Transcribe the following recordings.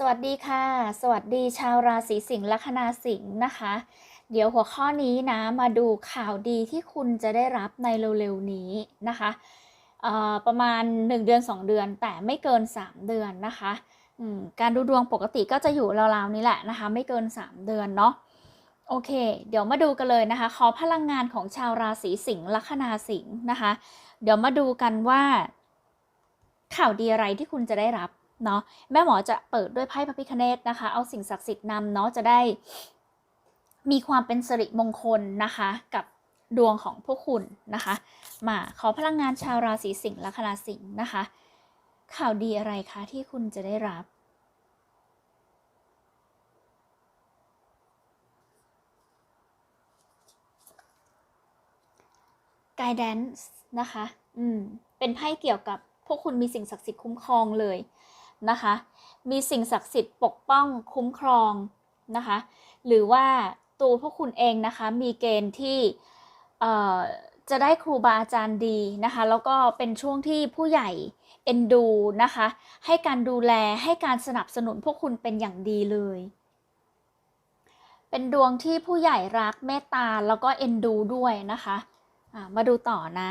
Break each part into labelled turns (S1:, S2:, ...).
S1: สวัสดีค่ะ สวัสดีชาวราศีสิงห์ลัคนาสิงห์นะคะ เดี๋ยวหัวข้อนี้นะมาดูข่าวดีที่คุณจะได้รับในเร็วๆนี้นะคะประมาณ 1 เดือน 2 เดือน แต่ไม่เกิน 3 เดือนนะคะการดูดวงปกติก็จะอยู่ราวๆนี้แหละนะคะ ไม่เกิน 3 เดือนเนาะโอเค เดี๋ยวมาดูกันเลยนะคะ ขอพลังงานของชาวราศีสิงห์ลัคนาสิงห์นะคะ เดี๋ยวมาดูกันว่า ข่าวดีอะไรที่คุณจะได้รับ เนาะแม่หมอจะเปิดด้วยไพ่พระพิคเนตนะคะ เอาสิ่งศักดิ์สิทธิ์นำเนาะจะได้มีความเป็นสิริมงคลนะคะ กับดวงของพวกคุณนะคะ มาขอพลังงานชาวราศีสิงห์ละคณาสิงห์นะคะ ข่าวดีอะไรคะที่คุณจะได้รับ guidance นะคะ อืม เป็นไพ่เกี่ยวกับพวกคุณมีสิ่งศักดิ์สิทธิ์คุ้มครองเลย นะคะ มีสิ่งศักดิ์สิทธิ์ปกป้องคุ้มครองนะคะ หรือว่าตัวพวกคุณเองนะคะ มีเกณฑ์ที่จะได้ครูบาอาจารย์ดีนะคะ แล้วก็เป็นช่วงที่ผู้ใหญ่เอ็นดูนะคะ ให้การดูแลให้การสนับสนุนพวกคุณเป็นอย่างดีเลย เป็นดวงที่ผู้ใหญ่รักเมตตาแล้วก็เอ็นดูด้วยนะคะะมาดูต่อนะ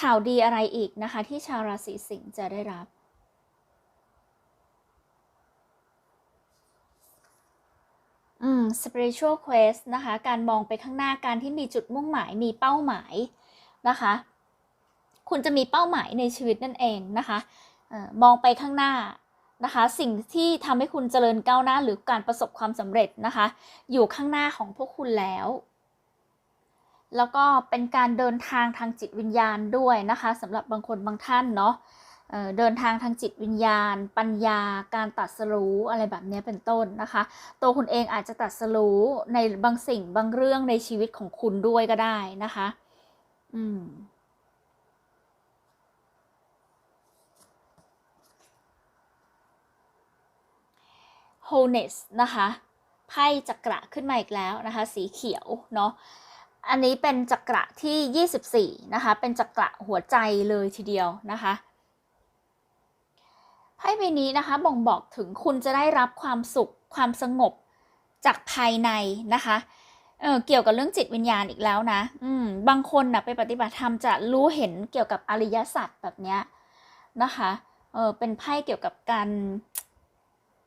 S1: ข่าวดีอะไรอีกนะคะ ที่ชาวราศีสิงห์จะได้รับ อืม spiritual quest นะคะ การมองไปข้างหน้าการที่มีจุดมุ่งหมายมีเป้าหมายนะคะ คุณจะมีเป้าหมายในชีวิตนั่นเองนะคะออมองไปข้างหน้านะคะ สิ่งที่ทำให้คุณเจริญก้าวหน้าหรือการประสบความสำเร็จนะคะ อยู่ข้างหน้าของพวกคุณแล้วแล้วก็เป็นการเดินทางทางจิตวิญญาณด้วยนะคะสำหรับบางคนบางท่านเนาะ เดินทางทางจิตวิญญาณ ปัญญาการตัดสรู้อะไรแบบนี้เป็นต้นนะคะ ตัวคุณเองอาจจะตัดสรู้ในบางสิ่งบางเรื่องในชีวิตของคุณด้วยก็ได้นะคะ อืม wholeness นะคะไพ่จักระขึ้นมาอีกแล้วนะคะ สีเขียวเนาะอันนี้เป็นจักระที่ 24 นะคะ เป็นจักระหัวใจเลยทีเดียวนะคะ ไพ่ใบนี้นะคะบ่งบอกถึงคุณจะได้รับความสุขความสงบจากภายในนะคะเออเกี่ยวกับเรื่องจิตวิญญาณอีกแล้วนะ อืม บางคนนะไปปฏิบัติธรรมจะรู้เห็นเกี่ยวกับอริยสัจแบบเนี้ยนะคะ เออเป็นไพ่เกี่ยวกับการ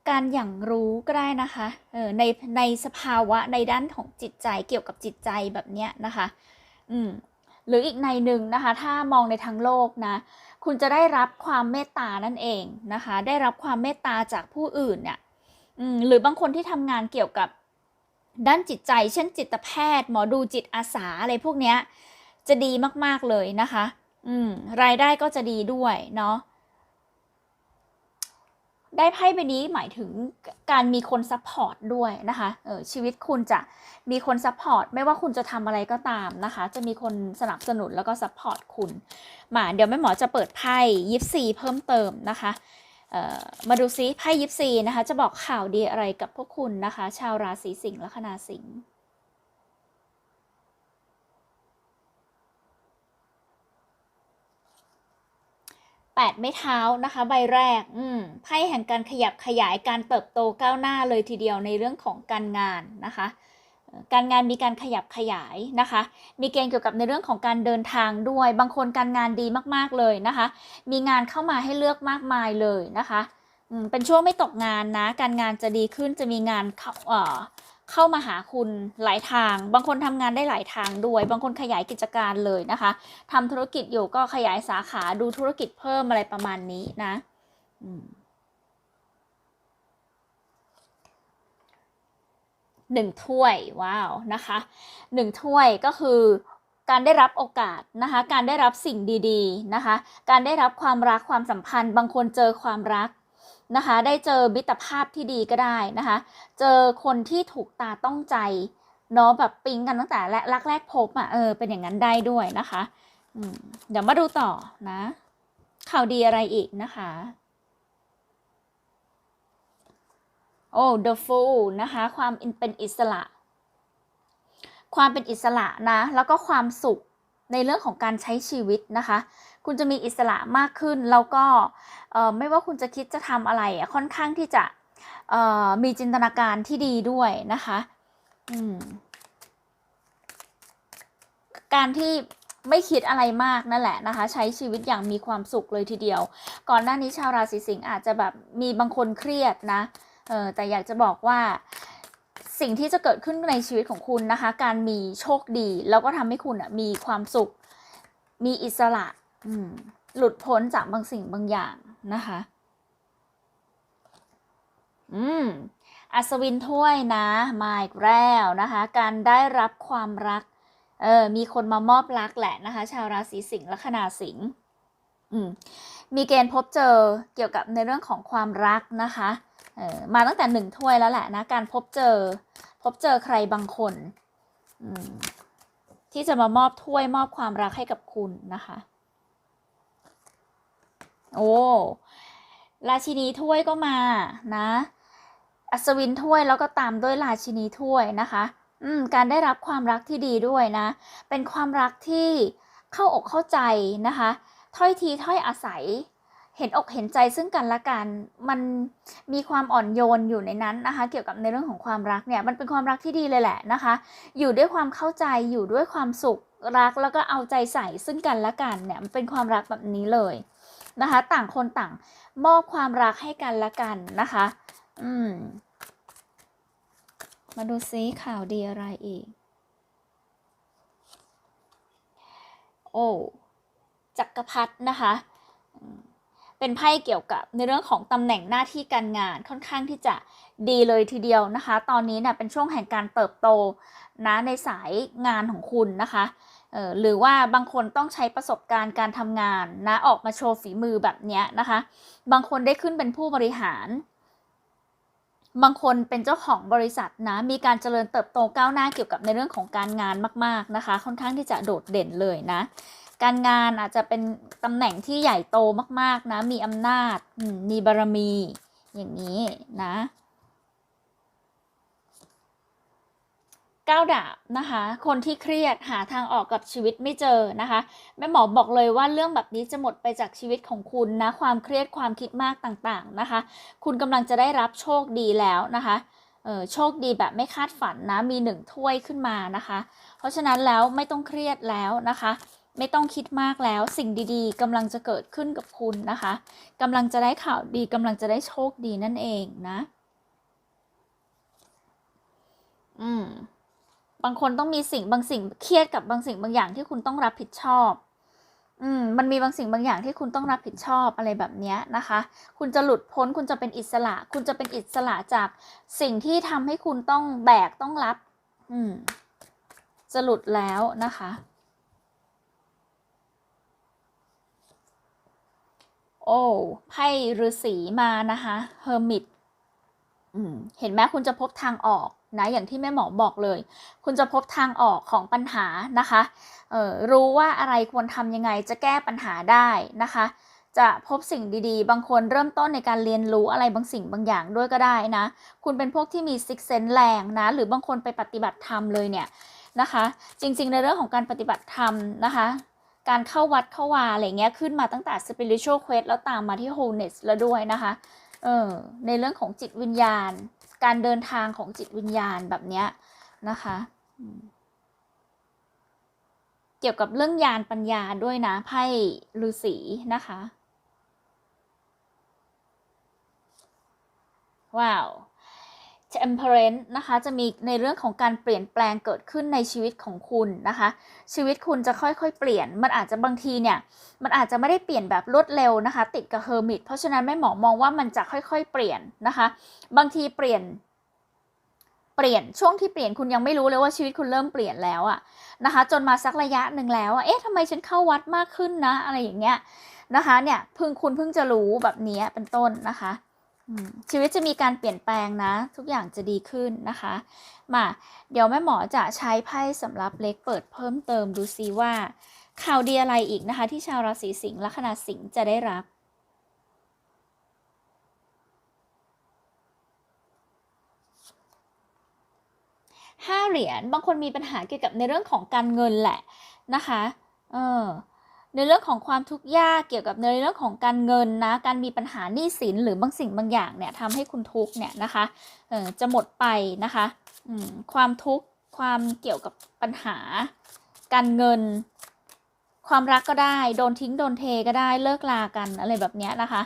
S1: การอย่างรู้ก็ได้นะคะ เออในในสภาวะในด้านของจิตใจเกี่ยวกับจิตใจแบบเนี้ยนะคะ อืม หรืออีกในหนึ่งนะคะ ถ้ามองในทางโลกนะ คุณจะได้รับความเมตตานั่นเองนะคะ ได้รับความเมตตาจากผู้อื่นเนี่ยหรือบางคนที่ทำงานเกี่ยวกับด้านจิตใจ เช่นจิตแพทย์ หมอดูจิตอาสาอะไรพวกเนี้ยจะดีมากๆเลยนะคะ อืมรายได้ก็จะดีด้วยเนาะ ได้ไพ่ใบนี้หมายถึงการมีคนซัพพอร์ตด้วยนะคะเออชีวิตคุณจะมีคนซัพพอร์ตไม่ว่าคุณจะทำอะไรก็ตามนะคะ จะมีคนสนับสนุนแล้วก็ซัพพอร์ตคุณมาเดี๋ยวแม่หมอจะเปิดไพ่ยิปซีเพิ่มเติมนะคะเอ่อมาดูซิไพ่ยิปซีนะคะ จะบอกข่าวดีอะไรกับพวกคุณนะคะ ชาวราศีสิงห์และคณาสิงห์ แปดไม้เท้านะคะ ใบแรก อืมไพ่แห่งการขยับขยายการเติบโตก้าวหน้าเลยทีเดียวในเรื่องของการงานนะคะ การงานมีการขยับขยายนะคะ มีเกณฑ์เกี่ยวกับในเรื่องของการเดินทางด้วย บางคนการงานดีมากๆเลยนะคะ มีงานเข้ามาให้เลือกมากมายเลยนะคะเป็นช่วงไม่ตกงานนะ การงานจะดีขึ้นจะมีงานเข้า เข้ามาหาคุณหลายทาง บางคนทำงานได้หลายทางด้วย บางคนขยายกิจการเลยนะคะทำธุรกิจอยู่ก็ขยายสาขาดูธุรกิจเพิ่มอะไรประมาณนี้นะหนึ่งถ้วยว้าวนะคะหนึ่งถ้วยก็คือการได้รับโอกาสนะคะ การได้รับสิ่งดี ๆ นะคะ การได้รับความรักความสัมพันธ์ บางคนเจอความรัก นะคะ ได้เจอมิตรภาพที่ดีก็ได้นะคะ เจอคนที่ถูกตาต้องใจเนาะแบบปิ๊งกันตั้งแต่แรกรักแรกพบอะเออเป็นอย่างนั้นได้ด้วยนะคะอืมเดี๋ยวมาดูต่อนะ ข่าวดีอะไรอีกนะคะ โอ้ the fool นะคะ ความเป็นอิสระ ความเป็นอิสระนะ แล้วก็ความสุข ในเรื่องของการใช้ชีวิตนะคะ คุณจะมีอิสระมากขึ้น แล้วก็ไม่ว่าคุณจะคิดจะทำอะไรอะค่อนข้างที่จะมีจินตนาการที่ดีด้วยนะคะการที่ไม่คิดอะไรมากนั่นแหละนะคะ ใช้ชีวิตอย่างมีความสุขเลยทีเดียว ก่อนหน้านี้ชาวราศีสิงห์อาจจะแบบมีบางคนเครียดนะเออแต่อยากจะบอกว่า สิ่งที่จะเกิดขึ้นในชีวิตของคุณนะคะ การมีโชคดี แล้วก็ทำให้คุณมีความสุข มีอิสระหลุดพ้นจากบางสิ่งบางอย่างนะคะ อืมอัศวินถ้วยนะมาอีกแล้วนะคะ การได้รับความรัก เออมีคนมามอบรักแหละนะคะ ชาวราศีสิงห์ลัคนาสิงห์มีเกณฑ์พบเจอเกี่ยวกับในเรื่องของความรักนะคะ เออมาตั้งแต่หนึ่งถ้วยแล้วแหละนะ การพบเจอ พบเจอใครบางคนที่จะมามอบถ้วยมอบความรักให้กับคุณนะคะ โอ้ราชินีถ้วยก็มานะ อัศวินถ้วยแล้วก็ตามด้วยราชินีถ้วยนะคะ อืม การได้รับความรักที่ดีด้วยนะ เป็นความรักที่เข้าอกเข้าใจนะคะ ถ้อยทีถ้อยอาศัย เห็นอกเห็นใจซึ่งกันและกัน มันมีความอ่อนโยนอยู่ในนั้นนะคะ เกี่ยวกับในเรื่องของความรักเนี่ย มันเป็นความรักที่ดีเลยแหละนะคะ อยู่ด้วยความเข้าใจ อยู่ด้วยความสุข รักแล้วก็เอาใจใส่ซึ่งกันและกันเนี่ย มันเป็นความรักแบบนี้เลยนะคะ ต่างคนต่างมอบความรักให้กันและกันนะคะ อืม มาดูซิข่าวดีอะไรอีก โอ้ จักรพรรดินะคะ เป็นไพ่เกี่ยวกับในเรื่องของตำแหน่งหน้าที่การงานค่อนข้างที่จะดีเลยทีเดียวนะคะ ตอนนี้เนี่ยเป็นช่วงแห่งการเติบโตนะในสายงานของคุณนะคะหรือว่าบางคนต้องใช้ประสบการณ์การทำงานนะออกมาโชว์ฝีมือแบบนี้นะคะ บางคนได้ขึ้นเป็นผู้บริหาร บางคนเป็นเจ้าของบริษัทนะมีการเจริญเติบโตก้าวหน้าเกี่ยวกับในเรื่องของการงานมาก ๆนะคะ ค่อนข้างที่จะโดดเด่นเลยนะ การงานอาจจะเป็นตำแหน่งที่ใหญ่โตมากๆนะ มีอำนาจ มีบารมี อย่างนี้นะก้าวดาบนะคะ คนที่เครียดหาทางออกกับชีวิตไม่เจอนะคะแม่หมอบอกเลยว่าเรื่องแบบนี้จะหมดไปจากชีวิตของคุณนะ ความเครียดความคิดมากต่างๆนะคะ คุณกำลังจะได้รับโชคดีแล้วนะคะเออโชคดีแบบไม่คาดฝันนะ มีหนึ่งถ้วยขึ้นมานะคะ เพราะฉะนั้นแล้วไม่ต้องเครียดแล้วนะคะ ไม่ต้องคิดมากแล้ว สิ่งดีๆกำลังจะเกิดขึ้นกับคุณนะคะกำลังจะได้ข่าวดีกำลังจะได้โชคดีนั่นเองนะ อืม บางคนต้องมีสิ่งบางสิ่งเครียดกับบางสิ่งบางอย่างที่คุณต้องรับผิดชอบ อืม มันมีบางสิ่งบางอย่างที่คุณต้องรับผิดชอบอะไรแบบนี้นะคะ คุณจะหลุดพ้นคุณจะเป็นอิสระ คุณจะเป็นอิสระจากสิ่งที่ทำให้คุณต้องแบกต้องรับ อืม จะหลุดแล้วนะคะ โอ้ไพ่ฤาษีมานะคะเฮอร์มิตเห็นไหมคุณจะพบทางออกนะอย่างที่แม่หมอบอกเลย คุณจะพบทางออกของปัญหานะคะออรู้ว่าอะไรควรทำยังไงจะแก้ปัญหาได้นะคะ จะพบสิ่งดีๆ บางคนเริ่มต้นในการเรียนรู้อะไรบางสิ่งบางอย่างด้วยก็ได้นะ คุณเป็นพวกที่มีซิกเซนแรงนะ หรือบางคนไปปฏิบัติธรรมเลยเนี่ยนะคะ จริงๆ ในเรื่องของการปฏิบัติธรรมนะคะ การเข้าวัดเข้าวาอะไรเงี้ยขึ้นมาตั้งแต่ spiritual quest แล้วตามมาที่ wholeness แล้วด้วยนะคะเออในเรื่องของจิตวิญญาณ การเดินทางของจิตวิญญาณแบบเนี้ยนะคะเกี่ยวกับเรื่องยานปัญญาด้วยนะไพ่ฤาษีนะคะ ว้าว temperance นะคะ จะมีในเรื่องของการเปลี่ยนแปลงเกิดขึ้นในชีวิตของคุณนะคะ ชีวิตคุณจะค่อยๆ เปลี่ยน มันอาจจะบางทีเนี่ย มันอาจจะไม่ได้เปลี่ยนแบบรวดเร็วนะคะ ติดกับเฮอร์มิตเพราะฉะนั้นแม่หมอมองว่ามันจะค่อยๆ เปลี่ยนนะคะ บางทีเปลี่ยน เปลี่ยนช่วงที่เปลี่ยนคุณยังไม่รู้เลยว่าชีวิตคุณเริ่มเปลี่ยนแล้วอะนะคะ จนมาสักระยะหนึ่งแล้วอะเอ๊ะทำไมฉันเข้าวัดมากขึ้นนะ อะไรอย่างเงี้ยนะคะ เนี่ยเพิ่งคุณเพิ่งจะรู้แบบนี้เป็นต้นนะคะ ชีวิตจะมีการเปลี่ยนแปลงนะ ทุกอย่างจะดีขึ้นนะคะมาเดี๋ยวแม่หมอจะใช้ไพ่สำหรับเล็กเปิดเพิ่มเติมดูซิว่า ข่าวดีอะไรอีกนะคะ ที่ชาวราศีสิงห์ลัคนาสิงห์จะได้รับห้าเหรียญบางคนมีปัญหาเกี่ยวกับในเรื่องของการเงินแหละนะคะ เออ ในเรื่องของความทุกข์ยากเกี่ยวกับในเรื่องของการเงินนะ การมีปัญหาหนี้สินหรือบางสิ่งบางอย่างเนี่ยทำให้คุณทุกข์เนี่ยนะคะเออจะหมดไปนะคะความทุกข์ความเกี่ยวกับปัญหา การเงิน ความรักก็ได้ โดนทิ้งโดนเทก็ได้เลิกลากันอะไรแบบนี้นะคะ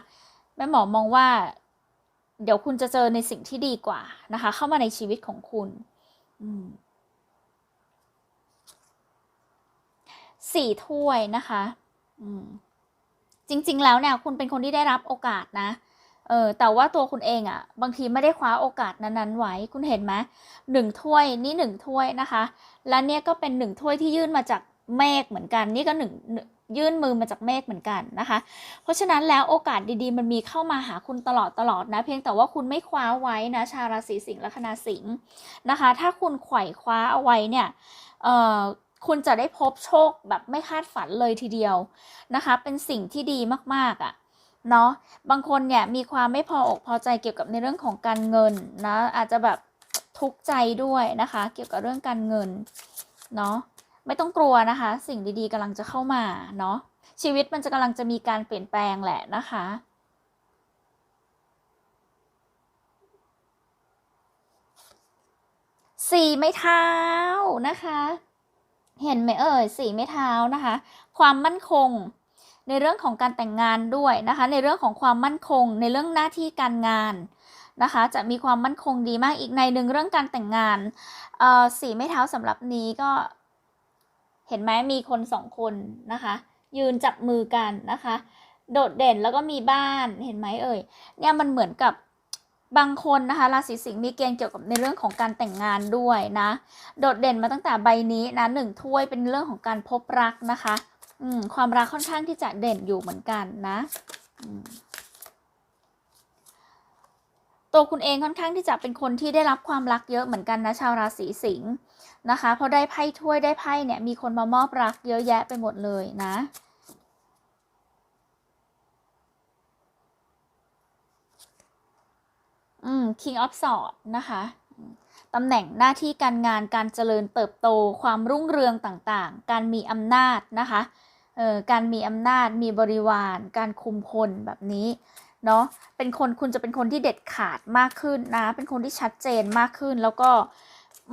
S1: แม่หมอมองว่า เดี๋ยวคุณจะเจอในสิ่งที่ดีกว่านะคะ เข้ามาในชีวิตของคุณ อืม สี่ถ้วยนะคะอืมจริง ๆ แล้วเนี่ยคุณเป็นคนที่ได้รับโอกาสนะเออแต่ว่าตัวคุณเองอะ่ะ บางทีไม่ได้คว้าโอกาสนั้นๆไว้คุณเห็นไหมหนึ่งถ้วยนี่หนึ่งถ้วยนะคะ และเนี่ยก็เป็นหนึ่งถ้วยที่ยื่นมาจากเมฆเหมือนกัน นี่ก็หนึ่งยื่นมือมาจากเมฆเหมือนกันนะคะ เพราะฉะนั้นแล้วโอกาสดีๆ มันมีเข้ามาหาคุณตลอดตลอดนะ เพียงแต่ว่าคุณไม่คว้าไว้นะ ชาวราศีสิงห์ละคณาสิงห์นะคะ ถ้าคุณไขว่คว้าเอาไว้เนี่ยเอ่อ คุณจะได้พบโชคแบบไม่คาดฝันเลยทีเดียวนะคะ เป็นสิ่งที่ดีมากๆอะ่ะเนาะบางคนเนี่ยมีความไม่พออกพอใจเกี่ยวกับในเรื่องของการเงินนะอาจจะแบบทุกข์ใจด้วยนะคะ เกี่ยวกับเรื่องการเงินเนาะไม่ต้องกลัวนะคะ สิ่งดีๆกำลังจะเข้ามาเนาะชีวิตมันจะกำลังจะมีการเปลี่ยนแปลงแหละนะคะสี่ไม้เท้านะคะ เห็นไหมเอ่ยสี่ไม้เท้านะคะ ความมั่นคง ในเรื่องของการแต่งงานด้วยนะคะ ในเรื่องของความมั่นคง ในเรื่องหน้าที่การงานนะคะ จะมีความมั่นคงดีมากอีกในหนึ่งเรื่องการแต่งงานเออสี่ไม้เท้าสำหรับนี้ก็เห็นไหมมีคนสองคนนะคะ ยืนจับมือกันนะคะ โดดเด่นแล้วก็มีบ้านเห็นไหมเอ่ยเนี่ยมันเหมือนกับ บางคนนะคะราศีสิงห์มีเกณฑ์เกี่ยวกับในเรื่องของการแต่งงานด้วยนะ โดดเด่นมาตั้งแต่ใบนี้นะหนึ่งถ้วยเป็นเรื่องของการพบรักนะคะอืมความรักค่อนข้างที่จะเด่นอยู่เหมือนกันนะตัวคุณเองค่อนข้างที่จะเป็นคนที่ได้รับความรักเยอะเหมือนกันนะชาวราศีสิงห์นะคะพอได้ไพ่ถ้วยได้ไพ่เนี่ยมีคนมามอบรักเยอะแยะไปหมดเลยนะ อืม King of Swords นะคะตำแหน่งหน้าที่การงานการเจริญเติบโต ความรุ่งเรืองต่างๆ การมีอำนาจนะคะเออการมีอำนาจมีบริวาร การคุมคนแบบนี้เนาะเป็นคนคุณจะเป็นคนที่เด็ดขาดมากขึ้นนะ เป็นคนที่ชัดเจนมากขึ้น แล้วก็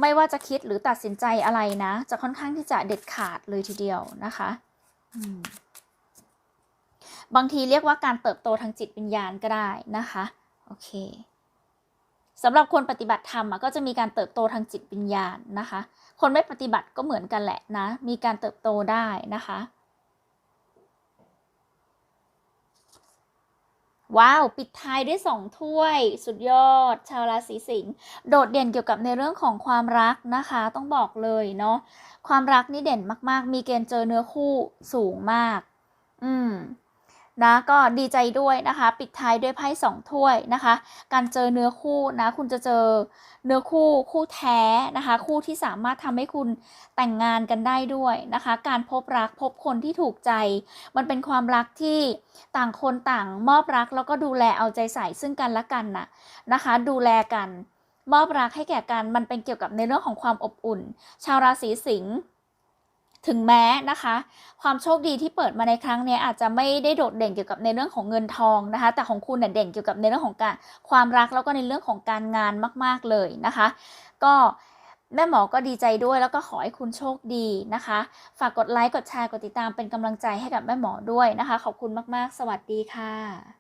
S1: ไม่ว่าจะคิดหรือตัดสินใจอะไรนะ จะค่อนข้างที่จะเด็ดขาดเลยทีเดียวนะคะอืมบางทีเรียกว่าการเติบโตทางจิตวิญญาณก็ได้นะคะ โอเค สำหรับคนปฏิบัติธรรมก็จะมีการเติบโตทางจิตวิญญาณนะคะ คนไม่ปฏิบัติก็เหมือนกันแหละนะ มีการเติบโตได้นะคะ ว้าว ปิดท้ายด้วยสองถ้วย สุดยอด ชาวราศีสิงห์โดดเด่นเกี่ยวกับในเรื่องของความรักนะคะ ต้องบอกเลยเนาะความรักนี่เด่นมาก ๆ มีเกณฑ์เจอเนื้อคู่สูงมาก อืม นะก็ดีใจด้วยนะคะ ปิดท้ายด้วยไพ่สองถ้วยนะคะ การเจอเนื้อคู่นะคุณจะเจอเนื้อคู่คู่แท้นะคะ คู่ที่สามารถทำให้คุณแต่งงานกันได้ด้วยนะคะ การพบรักพบคนที่ถูกใจ มันเป็นความรักที่ต่างคนต่างมอบรัก แล้วก็ดูแลเอาใจใส่ซึ่งกันและกันน่ะนะคะ ดูแลกัน มอบรักให้แก่กันมันเป็นเกี่ยวกับในเรื่องของความอบอุ่น ชาวราศีสิงห์ ถึงแม้นะคะ ความโชคดีที่เปิดมาในครั้งนี้อาจจะไม่ได้โดดเด่นเกี่ยวกับในเรื่องของเงินทองนะคะ แต่ของคุณเนี่ยเด่นเกี่ยวกับในเรื่องของการความรักแล้วก็ในเรื่องของการงานมาก ๆเลยนะคะ ก็แม่หมอก็ดีใจด้วยแล้วก็ขอให้คุณโชคดีนะคะ ฝากกดไลค์กดแชร์กดติดตามเป็นกำลังใจให้กับแม่หมอด้วยนะคะ ขอบคุณมากๆ สวัสดีค่ะ